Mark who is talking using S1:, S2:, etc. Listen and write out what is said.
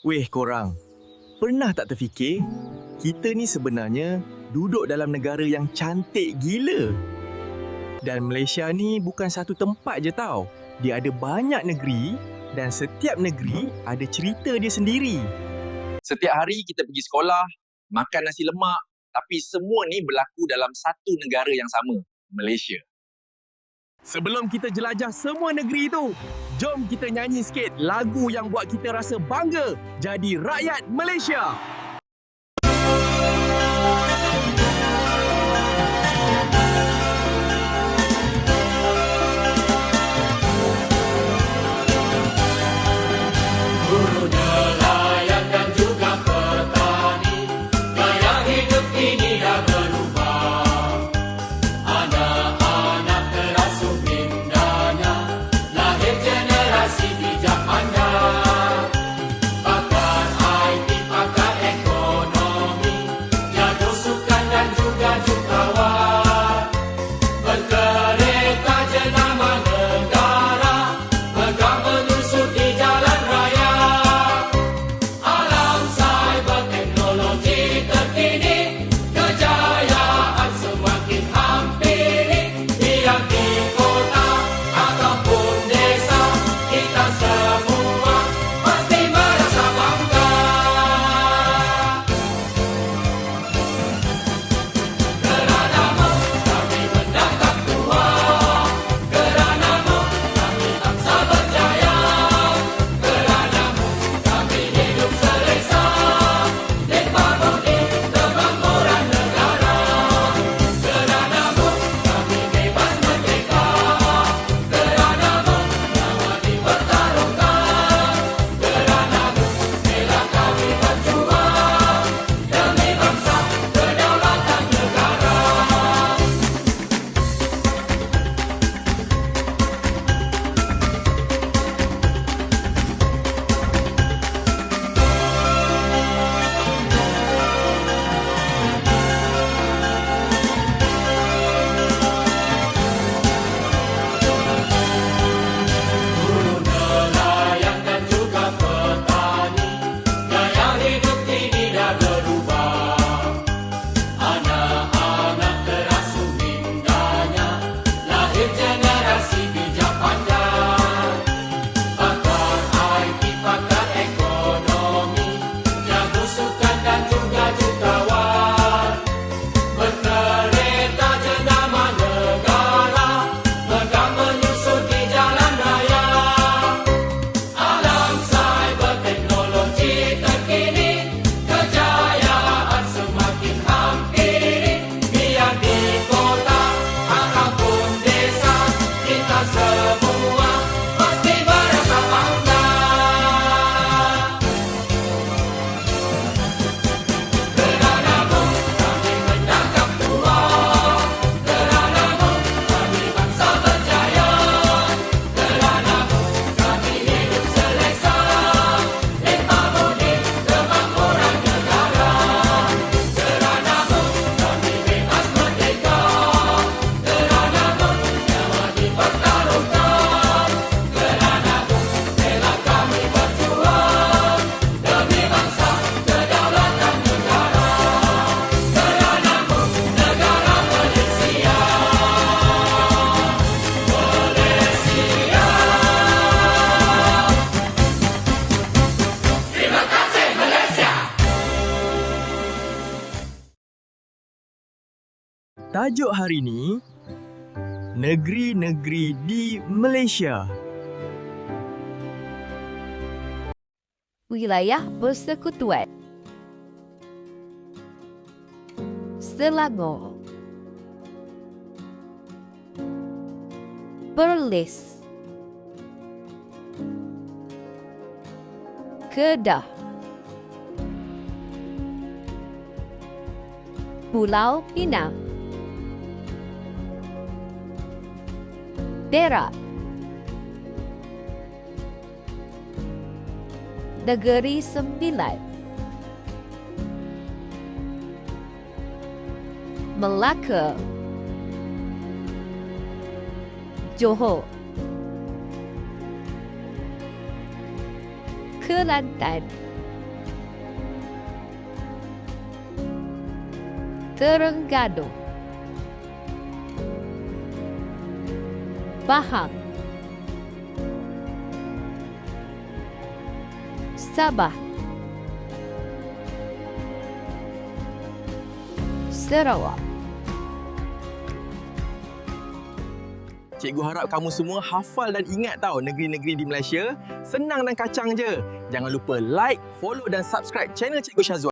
S1: Weh korang, pernah tak terfikir kita ni sebenarnya duduk dalam negara yang cantik gila? Dan Malaysia ni bukan satu tempat je tau. Dia ada banyak negeri dan setiap negeri ada cerita dia sendiri.
S2: Setiap hari kita pergi sekolah, makan nasi lemak, tapi semua ni berlaku dalam satu negara yang sama, Malaysia.
S1: Sebelum kita jelajah semua negeri tu, jom kita nyanyi sikit lagu yang buat kita rasa bangga jadi rakyat Malaysia. Tajuk hari ni Negeri-negeri di Malaysia.
S3: Wilayah Persekutuan. Selangor. Perlis. Kedah. Pulau Pinang Dera. Negeri Sembilan. Melaka. Johor. Kelantan.
S1: Terengganu. Pahang Sabah Sarawak
S2: Cikgu harap kamu semua hafal dan ingat tahu negeri-negeri di Malaysia. Senang dan kacang je. Jangan lupa like, follow dan subscribe channel Cikgu Syazwan.